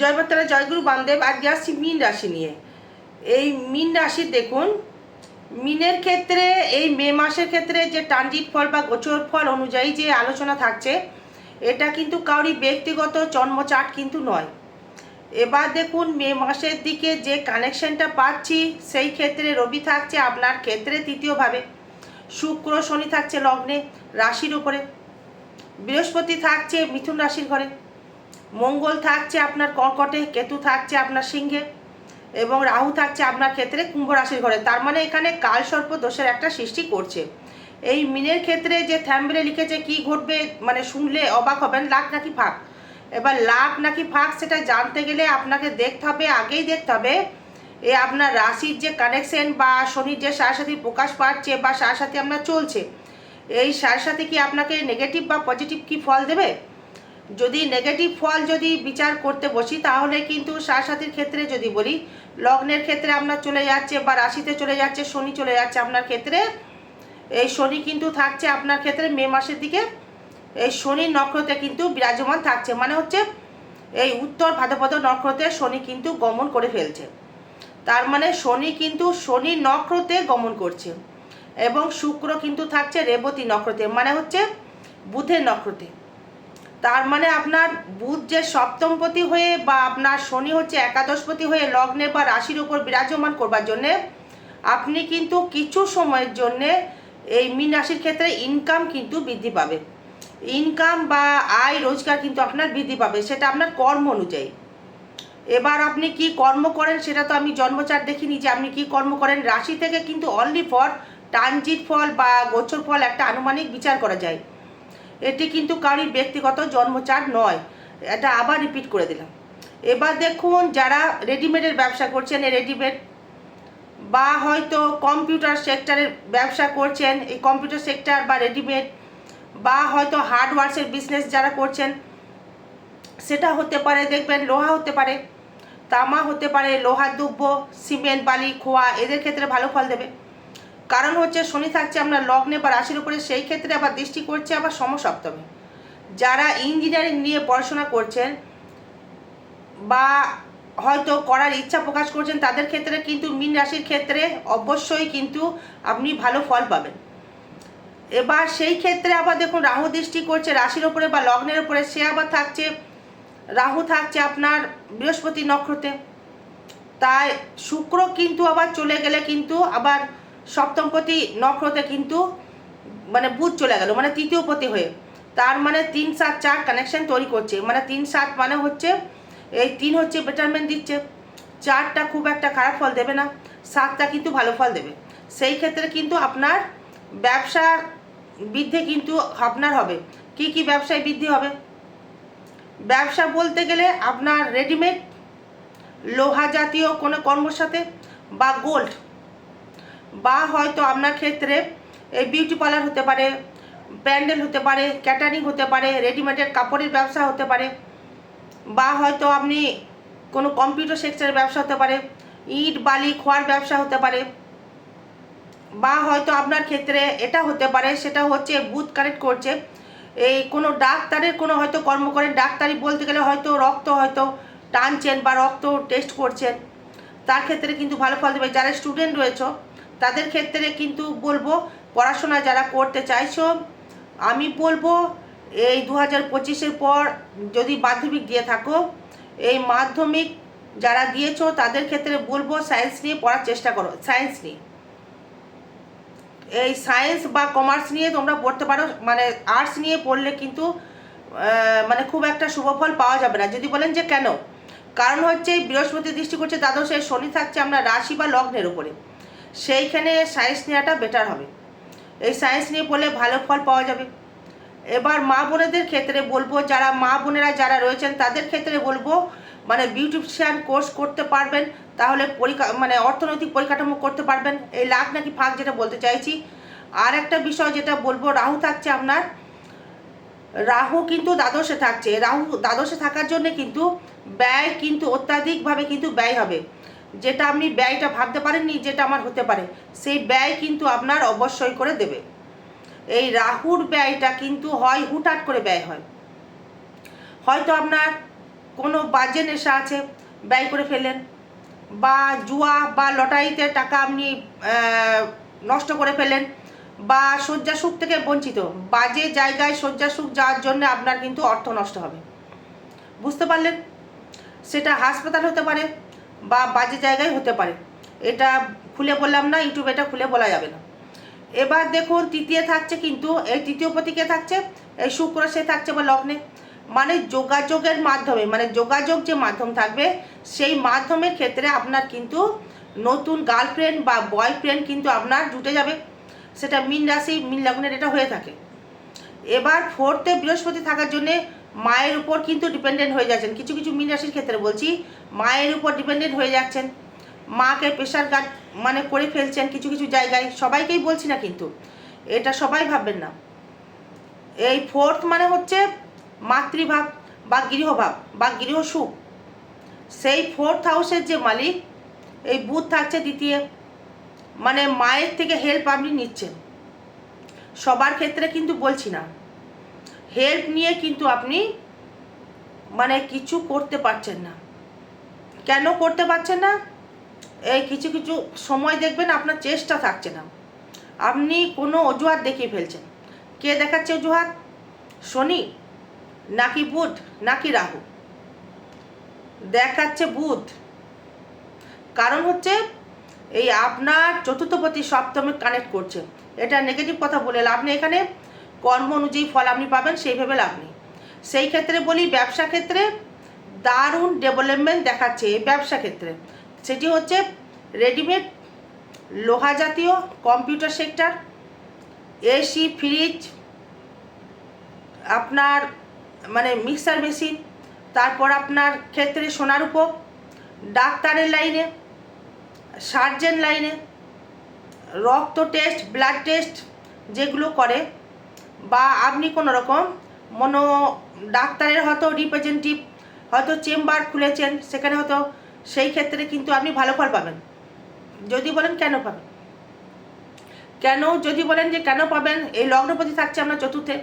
জয় জয়গুরু বামদেব আজকে আসছি মিন রাশি নিয়ে। এই মিন রাশি দেখুন, মিনের ক্ষেত্রে এই মে মাসের ক্ষেত্রে যে ট্রানজিট ফল বা গোচর ফল অনুযায়ী যে আলোচনা থাকছে, এটা কিন্তু কাউরি ব্যক্তিগত জন্মচাট কিন্তু নয়। এবার দেখুন, মে মাসের দিকে যে কানেকশনটা পাচ্ছি, সেই ক্ষেত্রে রবি থাকছে আপনার ক্ষেত্রে তৃতীয়ভাবে। শুক্র, শনি থাকছে লগ্নে, রাশির উপরে বৃহস্পতি থাকছে মিথুন রাশির ঘরে। মঙ্গল থাকছে আপনার কর্কটে, কেতু থাকছে আপনার সিংহে, এবং রাহু থাকছে আপনার ক্ষেত্রে কুম্ভ রাশির ঘরে। তার মানে এখানে কাল সর্প দোষের একটা সৃষ্টি করছে। এই মিনের ক্ষেত্রে যে থ্যাম্বলে লিখেছে কি ঘটবে মানে শুনলে অবাক হবেন, লাখ নাকি ফাঁক? এবার লাখ নাকি ফাঁক সেটা জানতে গেলে আপনাকে দেখতে হবে, আগেই দেখতে হবে, এ আপনার রাশির যে কানেকশন বা শনির যে সাথে প্রকাশ পাচ্ছে বা সাথে আপনার চলছে, এই সাথে কি আপনাকে নেগেটিভ বা পজিটিভ কি ফল দেবে? যদি নেগেটিভ ফল যদি বিচার করতে বসি, তাহলে কিন্তু সাথীর ক্ষেত্রে যদি বলি, লগ্নের ক্ষেত্রে আপনার চলে যাচ্ছে বা রাশিতে চলে যাচ্ছে, শনি চলে যাচ্ছে আপনার ক্ষেত্রে, এই শনি কিন্তু থাকছে আপনার ক্ষেত্রে মে মাসের দিকে, এই শনি নক্ষত্রে কিন্তু বিরাজমান থাকছে মানে হচ্ছে এই উত্তর ভাদ্রপদ নক্ষত্রে শনি কিন্তু গমন করে ফেলছে। তার মানে শনি কিন্তু, শনি নক্ষত্রে গমন করছে এবং শুক্র কিন্তু থাকছে রেবতী নক্ষত্রে মানে হচ্ছে বুধের নক্ষত্রে। তার মানে আপনার বুধ যে সপ্তমপতি হয়ে বা আপনার শনি হচ্ছে একাদশপতি হয়ে লগ্নে বা রাশির উপর বিরাজমান করবার জন্যে আপনি কিন্তু কিছু সময়ের জন্যে এই মীন রাশির ক্ষেত্রে ইনকাম কিন্তু বৃদ্ধি পাবে। ইনকাম বা আয় রোজগার কিন্তু আপনার বৃদ্ধি পাবে, সেটা আপনার কর্ম অনুযায়ী। এবার আপনি কি কর্ম করেন সেটা তো আমি জন্মচার দেখিনি যে আপনি কি কর্ম করেন, রাশি থেকে কিন্তু অনলি ফর ট্রানজিট ফল বা গোচর ফল একটা আনুমানিক বিচার করা যায়। এটি কিন্তু কারোর ব্যক্তিগত জন্মচার নয়। এটা আবার রিপিট করে দিলাম। এবার দেখুন যারা রেডিমেডের ব্যবসা করছেন, এই রেডিমেড বা হয়তো কম্পিউটার সেক্টরের ব্যবসা করছেন, এই কম্পিউটার সেক্টর বা রেডিমেড বা হয়তো হার্ডওয়ার্সের বিজনেস যারা করছেন, সেটা হতে পারে, দেখবেন লোহা হতে পারে, তামা হতে পারে, লোহার দুব্য সিমেন্ট বালি, খোয়া, এদের ক্ষেত্রে ভালো ফল দেবে। কারণ হচ্ছে শনি থাকছে আপনার লগ্নে বা রাশির উপরে, সেই ক্ষেত্রে আবার দৃষ্টি করছে আবার সমসপ্তমে। যারা ইঞ্জিনিয়ারিং নিয়ে পড়াশোনা করছেন বা হয়তো করার ইচ্ছা প্রকাশ করছেন, তাদের ক্ষেত্রে কিন্তু মিন রাশির ক্ষেত্রে অবশ্যই কিন্তু আপনি ভালো ফল পাবেন। এবার সেই ক্ষেত্রে আবার দেখুন, রাহু দৃষ্টি করছে রাশির ওপরে বা লগ্নের ওপরে সে আবার থাকছে, রাহু থাকছে আপনার বৃহস্পতি নক্ষত্রে। তাই শুক্র কিন্তু আবার চলে গেলে কিন্তু আবার সপ্তমপতি নক্ষত্রে কিন্তু মানে বুধ চলে গেল মানে তৃতীয় পতি হয়ে। তার মানে তিন সাত চার কানেকশন তৈরি করছে। মানে তিন সাত মানে হচ্ছে, এই তিন হচ্ছে বেটারমেন্ট দিচ্ছে। চারটা খুব একটা খারাপ ফল দেবে না, সাতটা কিন্তু ভালো ফল দেবে। সেই ক্ষেত্রে কিন্তু আপনার ব্যবসার বৃদ্ধি কিন্তু আপনার হবে। কি কি ব্যবসায় বৃদ্ধি হবে? ব্যবসা বলতে গেলে আপনার রেডিমেড লোহা জাতীয় কোনো কর্মর সাথে বা গোল্ড বা হয়তো আপনার ক্ষেত্রে এই বিউটি পার্লার হতে পারে, প্যান্ডেল হতে পারে ক্যাটারিং হতে পারে রেডিমেডের কাপড়ের ব্যবসা হতে পারে, বা হয়তো আপনি কোনো কম্পিউটার সেক্টরের ব্যবসা হতে পারে, ইট, বালি, খোয়ার ব্যবসা হতে পারে, বা হয়তো আপনার ক্ষেত্রে এটা হতে পারে, সেটা হচ্ছে বুথ কানেক্ট করছে, এই কোনো ডাক্তারের কোনো হয়তো কর্ম করেন ডাক্তারি বলতে গেলে হয়তো রক্ত হয়তো টানছেন বা রক্ত টেস্ট করছেন, তার ক্ষেত্রে কিন্তু ভালো ফল দেবে। যারা স্টুডেন্ট রয়েছে তাদের ক্ষেত্রে কিন্তু বলব, পড়াশোনা যারা করতে চাইছো, আমি বলব এই দু হাজার পঁচিশের পর যদি মাধ্যমিক দিয়ে থাকো, এই মাধ্যমিক যারা দিয়েছ তাদের ক্ষেত্রে বলব সায়েন্স নিয়ে পড়ার চেষ্টা করো সায়েন্স নিয়ে। এই সায়েন্স বা কমার্স নিয়ে তোমরা পড়তে পারো মানে আর্টস নিয়ে পড়লে কিন্তু মানে খুব একটা শুভফল পাওয়া যাবে না। যদি বলেন যে কেন? কারণ হচ্ছে বৃহস্পতি দৃষ্টি করছে দ্বাদশে শনি থাকছে আমরা রাশি বা লগ্নের উপরে। সেইখানে সায়েন্স নেওয়াটা বেটার হবে। এই সায়েন্স নিয়ে পড়লে ভালো ফল পাওয়া যাবে। এবার মা বোনেদের ক্ষেত্রে বলব, যারা মা বোনেরা যারা রয়েছেন, তাদের ক্ষেত্রে বলব মানে বিউটিশিয়ান কোর্স করতে পারবেন, তাহলে পরিকা মানে অর্থনৈতিক পরিকাঠামো করতে পারবেন। এই লাখ নাকি ফাঁক যেটা বলতে চাইছি। আর একটা বিষয় যেটা বলব, রাহু থাকছে আপনার। রাহু কিন্তু দ্বাদশে থাকছে। রাহু দ্বাদশে থাকার জন্য কিন্তু ব্যয় কিন্তু অত্যাধিকভাবে কিন্তু ব্যয় হবে। যেটা আপনি ব্যয়টা ভাবতে পারেননি, যেটা আমার হতে পারে। সেই ব্যয় কিন্তু আপনার অবশ্যই করে দেবে। এই রাহুর ব্যয়টা কিন্তু হয়, হুটহাট করে ব্যয় হয়। হয়তো আপনার কোনো বাজে নেশা আছে, ব্যয় করে ফেলেন বা জুয়া বা লটারিতে টাকা আপনি নষ্ট করে ফেলেন বা শয্যা সুখ থেকে বঞ্চিত। বাজে জায়গায় শয্যা সুখ যাওয়ার জন্য আপনার কিন্তু অর্থ নষ্ট হবে। বুঝতে পারলেন? সেটা হাসপাতাল হতে পারে বা বাজে জায়গায় হতে পারে। এটা খুলে বললাম না, ইউটিউবে এটা খুলে বলা যাবে না। এবার দেখুন, তৃতীয় থাকছে কিন্তু, এই তৃতীয় প্রতীকে থাকছে? এই শুক্র সে থাকছে বা লগ্নে। মানে যোগাযোগের মাধ্যমে মানে যোগাযোগ যে মাধ্যম থাকবে, সেই মাধ্যমের ক্ষেত্রে আপনার কিন্তু নতুন গার্লফ্রেন্ড বা বয়ফ্রেন্ড কিন্তু আপনার জুটে যাবে। সেটা মিন রাশি, মিন লগ্নের এটা হয়ে থাকে। এবার ফোর্থে বৃহস্পতি থাকার জন্যে মায়ের উপর কিন্তু ডিপেন্ডেন্ট হয়ে যাচ্ছেন। কিছু কিছু মিন রাশির ক্ষেত্রে বলছি, মায়ের উপর ডিপেন্ডেন্ট হয়ে যাচ্ছেন। মাকে প্রেশার গার্ড মানে করে ফেলছেন কিছু কিছু জায়গায়। সবাইকেই বলছি না কিন্তু, এটা সবাই ভাববেন না। এই ফোর্থ মানে হচ্ছে মাতৃভাব বা গৃহভাব বা গৃহ সুখ। সেই ফোর্থ হাউসের যে মালিক, এই বুধ থাকছে দ্বিতীয়। মানে মায়ের থেকে হেল্প আপনি নিচ্ছেন। সবার ক্ষেত্রে কিন্তু বলছি না। হেল্প নিয়ে কিন্তু আপনি মানে কিছু করতে পারছেন না। কেন করতে পারছেন না? এই কিছু কিছু সময় দেখবেন আপনার চেষ্টা থাকছে না। আপনি কোনো অজুহাত দেখিয়ে ফেলছেন। কে দেখাচ্ছে অজুহাত? শনি, নাকি বুধ, নাকি রাহু? দেখাচ্ছে বুধ। কারণ হচ্ছে এই আপনার চতুর্থপতি সপ্তমে কানেক্ট করছে। এটা নেগেটিভ কথা বলে নেই এখানে। কর্ম অনুযায়ী ফল আপনি পাবেন সেইভাবে লাভ সেই ক্ষেত্রে বলি ব্যবসা ক্ষেত্রে দারুণ ডেভেলপমেন্ট দেখাচ্ছে ব্যবসা ক্ষেত্রে। সেটি হচ্ছে রেডিমেড লোহা জাতীয় কম্পিউটার সেক্টর এসি ফ্রিজ আপনার মানে মিক্সার মেশিন তারপর আপনার ক্ষেত্রে সোনার উপর, ডাক্তারের লাইনে সার্জেন লাইনে, রক্ত টেস্ট ব্লাড টেস্ট যেগুলো করে বা আপনি কোনো রকম মনো ডাক্তারের হয়তো রিপ্রেজেন্টেটিভ হয়তো চেম্বার খুলেছেন, সেখানে হয়তো সেই ক্ষেত্রে কিন্তু আপনি ভালো ফল পাবেন। যদি বলেন কেন পাবেন? কেন, যদি বলেন যে কেন পাবেন, এই লগ্নপতি থাকছে আপনার চতুর্থে,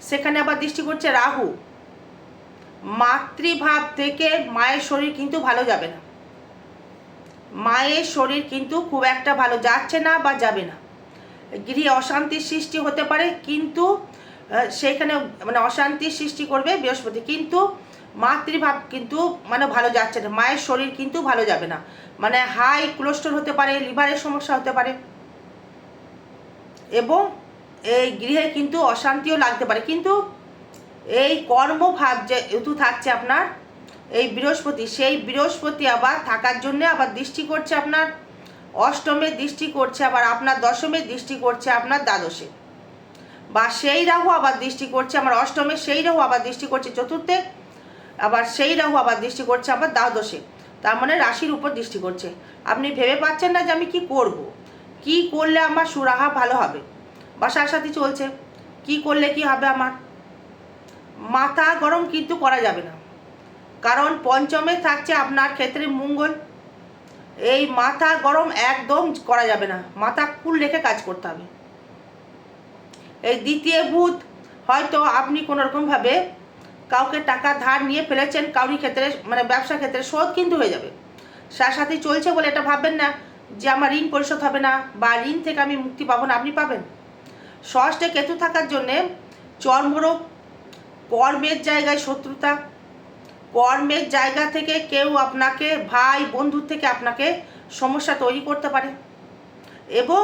সেখানে আবার দৃষ্টি করছে রাহু। মাতৃভাব থেকে মায়ের শরীর কিন্তু ভালো যাবে না। মায়ের শরীর কিন্তু খুব একটা ভালো যাচ্ছে না বা যাবে না। গৃহে অশান্তির সৃষ্টি হতে পারে, কিন্তু সেইখানে মানে অশান্তির সৃষ্টি করবে বৃহস্পতি। কিন্তু মাতৃভাব কিন্তু মানে ভালো যাচ্ছে না, মায়ের শরীর কিন্তু ভালো যাবে না। মানে হাই কোলেস্ট্রল হতে পারে, লিভারের সমস্যা হতে পারে। এবং এই গৃহে কিন্তু অশান্তিও লাগতে পারে। কিন্তু এই কর্মভাব যে ঋতু থাকছে আপনার, এই বৃহস্পতি, সেই বৃহস্পতি আবার থাকার জন্য আবার দৃষ্টি করছে আপনার। অষ্টমে দৃষ্টি করছে আবার আপনার দশমে দৃষ্টি করছে আপনার দ্বাদশে। বা সেই রাহু আবার দৃষ্টি করছে আমার অষ্টমে, সেই রাহু আবার দৃষ্টি করছে চতুর্থে, আবার সেই রাহু আবার দৃষ্টি করছে আবার দ্বাদশে। তার মানে রাশির উপর দৃষ্টি করছে। আপনি ভেবে পাচ্ছেন না যে আমি কি করব। কি করলে আমার সুরাহা ভালো হবে? বাসার সাথে চলছে। কি করলে কি হবে আমার? মাথা গরম কিন্তু করা যাবে না। কারণ পঞ্চমে থাকছে আপনার ক্ষেত্রে মঙ্গল। এই মাথা গরম একদম করা যাবে না। মাথা কুল রেখে কাজ করতে হবে। এই দ্বিতীয় ভূত, হয়তো আপনি কোনো রকমভাবে কাউকে টাকা ধার নিয়ে ফেলেছেন কাউরি ক্ষেত্রে মানে ব্যবসা ক্ষেত্রে শোধ কিন্তু হয়ে যাবে। সার সাথে চলছে বলে এটা ভাববেন না যে আমার ঋণ পরিশোধ হবে না বা ঋণ থেকে আমি মুক্তি পাবো না, আপনি পাবেন। ষষ্ঠে কেতু থাকার জন্যে চর্মরোগ, কর্মের জায়গায় শত্রুতা কর্মের জায়গা থেকে কেউ আপনাকে, ভাই বন্ধুর থেকে আপনাকে সমস্যা তৈরি করতে পারে। এবং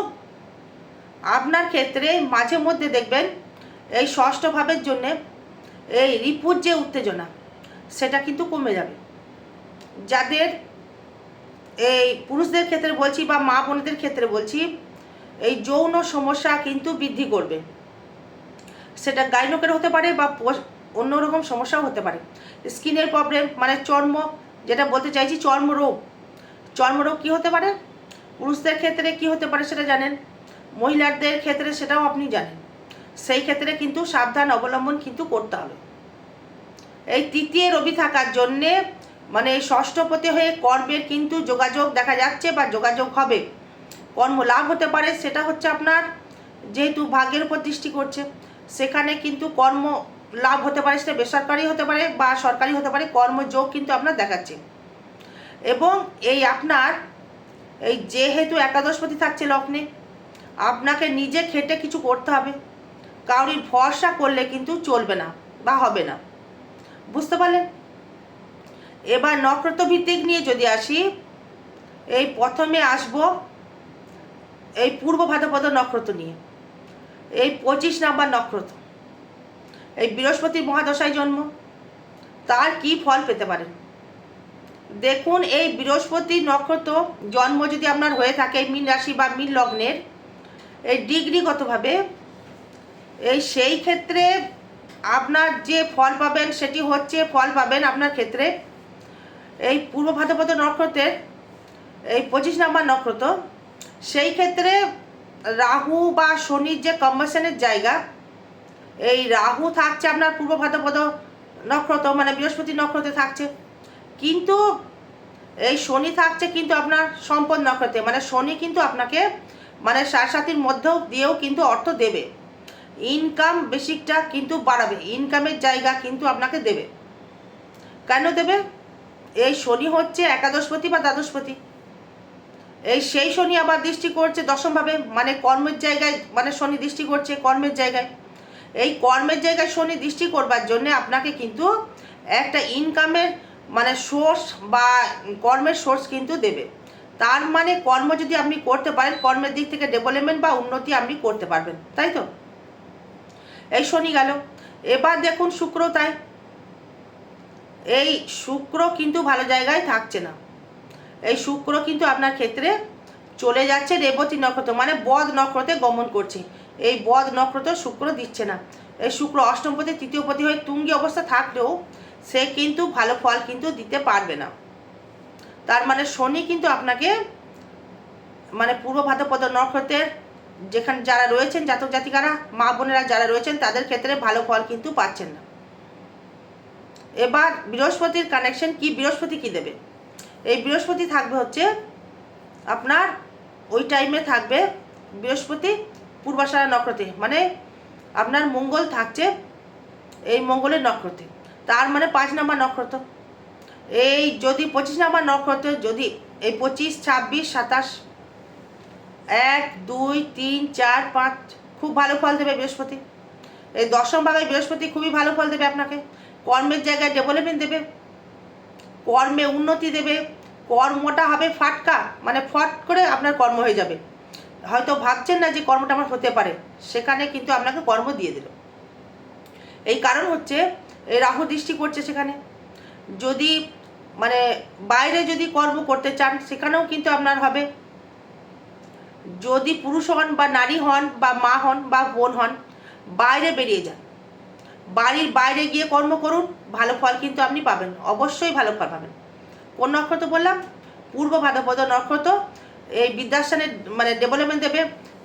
আপনার ক্ষেত্রে মাঝে মধ্যে দেখবেন, এই ষষ্ঠ ভাবের জন্যে এই রিপুর যে উত্তেজনা, সেটা কিন্তু কমে যাবে। যাদের এই পুরুষদের ক্ষেত্রে বলছি বা মা বোনদের ক্ষেত্রে বলছি, এই যৌন সমস্যা কিন্তু বৃদ্ধি করবে। সেটা গাইনোকের হতে পারে বা অন্যরকম সমস্যাও হতে পারে। স্কিনের প্রবলেম মানে চর্ম, যেটা বলতে চাইছি চর্মরোগ। চর্মরোগ কী হতে পারে? পুরুষদের ক্ষেত্রে কি হতে পারে সেটা জানেন? মহিলাদের ক্ষেত্রে সেটাও আপনি জানেন। সেই ক্ষেত্রে কিন্তু সাবধান অবলম্বন কিন্তু করতে হবে। এই তৃতীয় রবি থাকার জন্যে মানে ষষ্ঠপতি হয়ে কর্মের কিন্তু যোগাযোগ দেখা যাচ্ছে বা যোগাযোগ হবে। কর্ম লাভ হতে পারে, সেটা হচ্ছে আপনার যেহেতু ভাগ্যের উপর দৃষ্টি করছে, সেখানে কিন্তু কর্ম লাভ হতে পারে, সেটা বেসরকারি হতে পারে বা সরকারি হতে পারে, কর্মযোগ কিন্তু আপনার দেখাচ্ছে। এবং এই আপনার এই যেহেতু একাদশপতি থাকছে লগ্নে, আপনাকে নিজে খেটে কিছু করতে হবে। কাউরির ভরসা করলে কিন্তু চলবে না বা হবে না। বুঝতে পারলেন? এবার নক্ষত্র ভিত্তিক নিয়ে যদি আসি, এই প্রথমে আসব এই পূর্ব ভাদ্রপদ নক্ষত্র নিয়ে। এই পঁচিশ নাম্বার নক্ষত্র। এই বৃহস্পতির মহাদশায় জন্ম। তার কি ফল পেতে পারেন দেখুন, এই বৃহস্পতি নক্ষত্র জন্ম যদি আপনার হয়ে থাকে মীন রাশি বা মীন লগ্নের, এই ডিগ্রিগতভাবে, এই সেই ক্ষেত্রে আপনার যে ফল পাবেন সেটি হচ্ছে ফল পাবেন আপনার ক্ষেত্রে এই পূর্ব ভাদ্রপদ নক্ষত্রের, এই পঁচিশ নম্বর নক্ষত্র। সেই ক্ষেত্রে রাহু বা শনির যে কম্বাসনের জায়গা এই রাহু থাকছে আপনার পূর্ব ভাদ্রপদ নক্ষত্র মানে বৃহস্পতি নক্ষত্রে থাকছে। কিন্তু এই শনি থাকছে কিন্তু আপনার সম্পদ নক্ষত্রে মানে শনি কিন্তু আপনাকে মানে সারসাথীর মধ্যেও দিয়েও কিন্তু অর্থ দেবে। ইনকাম বেসিকটা কিন্তু বাড়াবে, ইনকামের জায়গা কিন্তু আপনাকে দেবে। কেন দেবে? এই শনি হচ্ছে একাদশপতি বা দ্বাদশপতি। এই সেই শনি আবার দৃষ্টি করছে দশমভাবে মানে কর্মের জায়গায় মানে শনি দৃষ্টি করছে কর্মের জায়গায়। এই কর্মের জায়গায় শনি দৃষ্টি করবার জন্য আপনাকে কিন্তু একটা ইনকামের মানে সোর্স বা কর্মের সোর্স কিন্তু দেবে। তার মানে কর্ম যদি আপনি করতে পারেন, কর্মের দিক থেকে ডেভেলপমেন্ট বা উন্নতি আপনি করতে পারবেন, তাই তো? এই শনি গেল। এবার দেখুন শুক্র তাই। এই শুক্র কিন্তু ভালো জায়গায় থাকছে না। এই শুক্র কিন্তু আপনার ক্ষেত্রে চলে যাচ্ছে রেবতী নক্ষত্র মানে বদ নক্ষত্রে গমন করছে। এই বদ নক্ষত্র শুক্র দিচ্ছে না। এই শুক্র অষ্টমপতি তৃতীয়পতি হয়ে তুঙ্গি অবস্থা থাকলেও সে কিন্তু ভালো ফল কিন্তু দিতে পারবে না। তার মানে শনি কিন্তু আপনাকে মানে পূর্ব ভাদ্রপদ নক্ষত্রের যেখানে যারা রয়েছেন, জাতক জাতিকারা, মা বোনেরা যারা রয়েছেন, তাদের ক্ষেত্রে ভালো ফল কিন্তু পাচ্ছেন না। এবার বৃহস্পতির কানেকশন কি? বৃহস্পতি কি দেবে? এই বৃহস্পতি থাকবে হচ্ছে আপনার ওই টাইমে থাকবে বৃহস্পতি পূর্বাশারা নক্ষত্রে মানে আপনার মঙ্গল থাকছে এই মঙ্গলের নক্ষত্রে। তার মানে পাঁচ নাম্বার নক্ষত্র। এই যদি পঁচিশ নাম্বার নক্ষত্র, যদি এই পঁচিশ, ছাব্বিশ, সাতাশ, এক, দুই, তিন, চার, পাঁচ, খুব ভালো ফল দেবে বৃহস্পতি। এই দশম ভাগে বৃহস্পতি খুবই ভালো ফল দেবে আপনাকে। কর্মের জায়গায় ডেভেলপমেন্ট দেবে। কর্মে উন্নতি দেবে। কর্মটা হবে ফাটকা মানে ফট করে আপনার কর্ম হয়ে যাবে। হয়তো ভাবছেন না যে কর্মটা আমার হতে পারে। সেখানে কিন্তু আপনাকে কর্ম দিয়ে দিল। এই কারণ হচ্ছে রাহু দৃষ্টি করছে সেখানে। যদি মানে বাইরে যদি কর্ম করতে চান, সেখানেও কিন্তু আপনার হবে। যদি পুরুষ হন বা নারী হন বা মা হন বা বোন হন, বাইরে বেরিয়ে যান। বাড়ির বাইরে গিয়ে কর্ম করুন, ভালো ফল কিন্তু আপনি পাবেন। অবশ্যই ভালো ফল পাবেন। কোন নক্ষত্র বললাম? পূর্ব ভাদ্রপদ নক্ষত্র এই বিদ্যাস্থানের মানে ডেভেলপমেন্ট দেবে,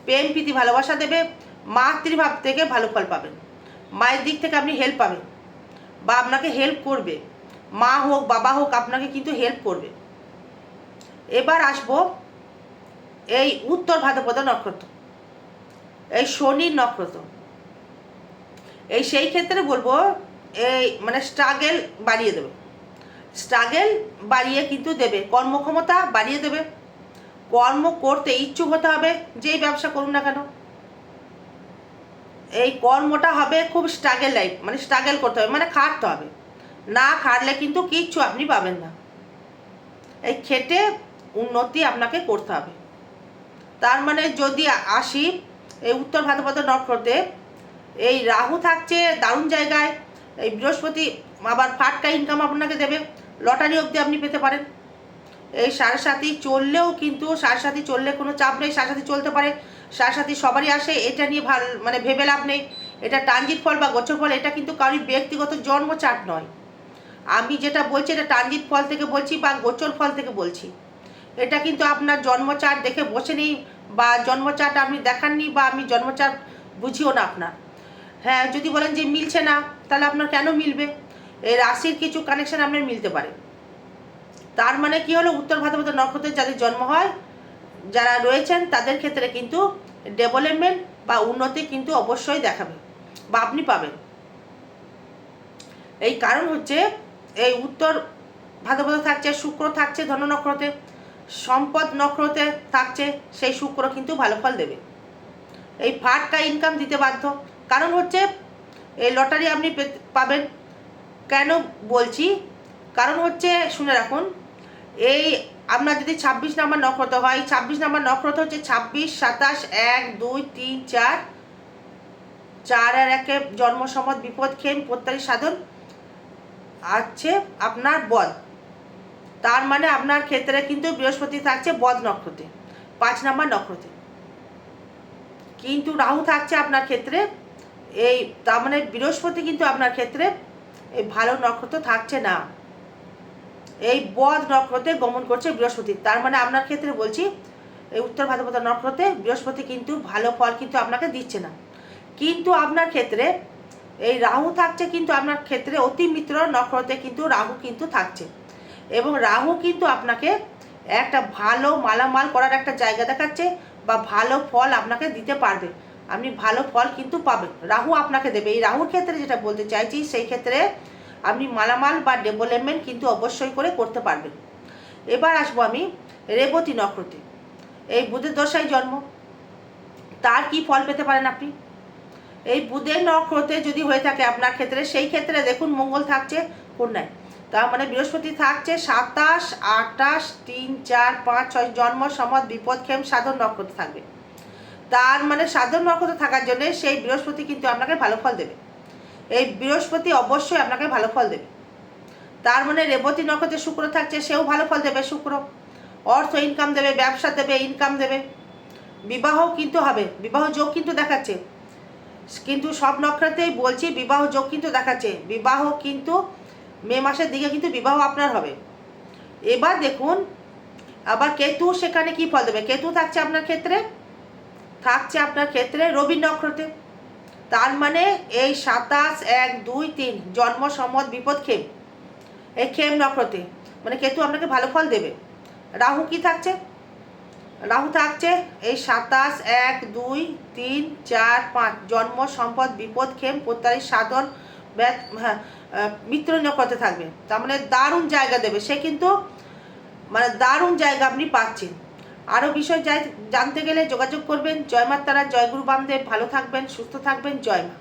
প্রেম, প্রীতি, ভালোবাসা দেবে, মাতৃভাব থেকে ভালো ফল পাবেন মায়ের দিক থেকে আপনি হেল্প পাবেন, বা আপনাকে হেল্প করবে, মা হোক, বাবা হোক, আপনাকে কিন্তু হেল্প করবে। এবার আসব এই উত্তর ভাদ্রপদ নক্ষত্র, এই শনির নক্ষত্র। এই সেই ক্ষেত্রে বলব, এই মানে স্ট্রাগেল বাড়িয়ে দেবে। স্ট্রাগেল বাড়িয়ে কিন্তু দেবে, কর্মক্ষমতা বাড়িয়ে দেবে। কর্ম করতে ইচ্ছুক হতে হবে, যেই ব্যবসা করুন না কেন। এই কর্মটা হবে খুব স্ট্রাগেল লাইফ মানে স্ট্রাগেল করতে হবে মানে খাটতে হবে। না খাটলে কিন্তু কিচ্ছু আপনি পাবেন না। এই খেটে উন্নতি আপনাকে করতে হবে। তার মানে যদি আসি, এই উত্তর ভাদ্রপদ নক্ষত্রে, এই রাহু থাকছে দারুণ জায়গায়, এই বৃহস্পতি আবার ফাটকা ইনকাম আপনাকে দেবে, লটারি অবধি আপনি পেতে পারেন। এই সাড়ে সাথী চললেও কিন্তু সাড়ে সাথী চললে কোনো চাপ নেই, সাড়ে সাথী চলতে পারে, সাড়ে সাথী সবারই আসে, এটা নিয়ে ভালো মানে ভেবে লাভ নেই। এটা ট্রানজিট ফল বা গোচর ফল, এটা কিন্তু কারোর ব্যক্তিগত জন্ম চাট নয়। আমি যেটা বলছি, এটা ট্রানজিট ফল থেকে বলছি বা গোচর ফল থেকে বলছি। এটা কিন্তু আপনার জন্মচাট দেখে বসে নেই বা জন্মচাট আপনি দেখাননি বা আমি জন্মচাট বুঝিও না আপনার। হ্যাঁ যদি বলেন যে মিলছে না, তাহলে আপনার কেন মিলবে? এই রাশির কিছু কানেকশান আপনার মিলতে পারে। তার মানে কি হলো? উত্তর ভাদ্রপদ নক্ষত্রের যাদের জন্ম হয়, যারা রয়েছেন, তাদের ক্ষেত্রে কিন্তু ডেভেলপমেন্ট বা উন্নতি কিন্তু অবশ্যই দেখাবে, বা আপনি পাবেন। এই কারণ হচ্ছে, এই উত্তর ভাদ্রপদ থাকছে, শুক্র থাকছে, ধন নক্ষত্রে, সম্পদ নক্ষত্রে থাকছে, সেই শুক্র কিন্তু ভালো ফল দেবে। এই ফাটকা ইনকাম দিতে বাধ্য। কারণ হচ্ছে, এই লটারি আপনি পাবেন। কেন বলছি? কারণ হচ্ছে, শুনে রাখুন এই আপনার যদি ছাব্বিশ নাম্বার নক্ষত্র হয়, ছাব্বিশ নাম্বার নক্ষত্র হচ্ছে ছাব্বিশ, সাতাশ, এক, দুই, তিন, চার। চার আর একে জন্ম সম্মত বিপদ খেম প্রত্যারী সাধন আছে আপনার বধ। তার মানে আপনার ক্ষেত্রে কিন্তু বৃহস্পতি থাকছে বধ নক্ষত্রে, পাঁচ নাম্বার নক্ষত্রে। কিন্তু রাহু থাকছে আপনার ক্ষেত্রে, এই তার মানে বৃহস্পতি কিন্তু আপনার ক্ষেত্রে এই ভালো নক্ষত্র থাকছে না। এই বধ নক্ষত্রে গমন করছে বৃহস্পতি। তার মানে আপনার ক্ষেত্রে বলছি, এই উত্তর ভাদ্রপদ নক্ষত্রে বৃহস্পতি কিন্তু ভালো ফল কিন্তু আপনাকে দিচ্ছে না। কিন্তু আপনার ক্ষেত্রে এই রাহু থাকছে কিন্তু আপনার ক্ষেত্রে অতি মিত্র নক্ষত্রে কিন্তু রাহু কিন্তু থাকছে। এবং রাহু কিন্তু আপনাকে একটা ভালো মালামাল করার একটা জায়গা দেখাচ্ছে বা ভালো ফল আপনাকে দিতে পারবে। আপনি ভালো ফল কিন্তু পাবেন। রাহু আপনাকে দেবে। এই রাহুর ক্ষেত্রে যেটা বলতে চাইছি, সেই ক্ষেত্রে আপনি মালামাল বা ডেভেলপমেন্ট কিন্তু অবশ্যই করে করতে পারবেন। এবার আসব আমি রেবতী নক্ষত্রে। এই বুধের দশায় জন্ম। তার কি ফল পেতে পারেন আপনি? এই বুধের নক্ষত্রে যদি হয়ে থাকে আপনার ক্ষেত্রে, সেই ক্ষেত্রে দেখুন মঙ্গল থাকছে কন্যায়। তার মানে বৃহস্পতি থাকছে সাতাশ আটাশ তিন, চার, পাঁচ, ছয়, জন্ম সমত বিপদক্ষেম সাধন নক্ষত্র থাকবে। তার মানে সাধন নক্ষত্র থাকার জন্য সেই বৃহস্পতি কিন্তু আপনাকে ভালো ফল দেবে। এই বৃহস্পতি অবশ্যই আপনাকে ভালো ফল দেবে। তার মানে রেবতী নক্ষত্রে শুক্র থাকছে, সেও ভালো ফল দেবে শুক্র। অর্থ ইনকাম দেবে, ব্যবসা দেবে ইনকাম দেবে। বিবাহ কিন্তু হবে, বিবাহ যোগ কিন্তু দেখাচ্ছে। কিন্তু সব নক্ষত্রেই বলছি বিবাহ যোগ কিন্তু দেখাচ্ছে। বিবাহ কিন্তু মে মাসের দিকে কিন্তু বিবাহ আপনার হবে। এবার দেখুন, আবার কেতু সেখানে কি ফল দেবে? কেতু থাকছে আপনার ক্ষেত্রে, থাকছে আপনার ক্ষেত্রে রবি নক্ষত্রে। তার মানে এই সাতাশ, এক, দুই, তিন, জন্ম, সম্মত, বিপদ খেম এই খেম নক্ষত্রে মানে কেতু আপনাকে ভালো ফল দেবে। রাহু কি থাকছে? রাহু থাকছে এই সাতাশ, এক, দুই, তিন, চার, পাঁচ, জন্ম, সম্পদ, বিপদ খেম প্রত্যারী সাধন ব্যাত হ্যাঁ মিত্র নক্ষত্রে থাকবে। তার মানে দারুণ জায়গা দেবে। সে কিন্তু মানে দারুণ জায়গা আপনি পাচ্ছেন। আরও বিষয় জানতে গেলে যোগাযোগ করবেন। জয় মাতারা, জয় গুরু বামদেব। ভালো থাকবেন, সুস্থ থাকবেন। জয় মা।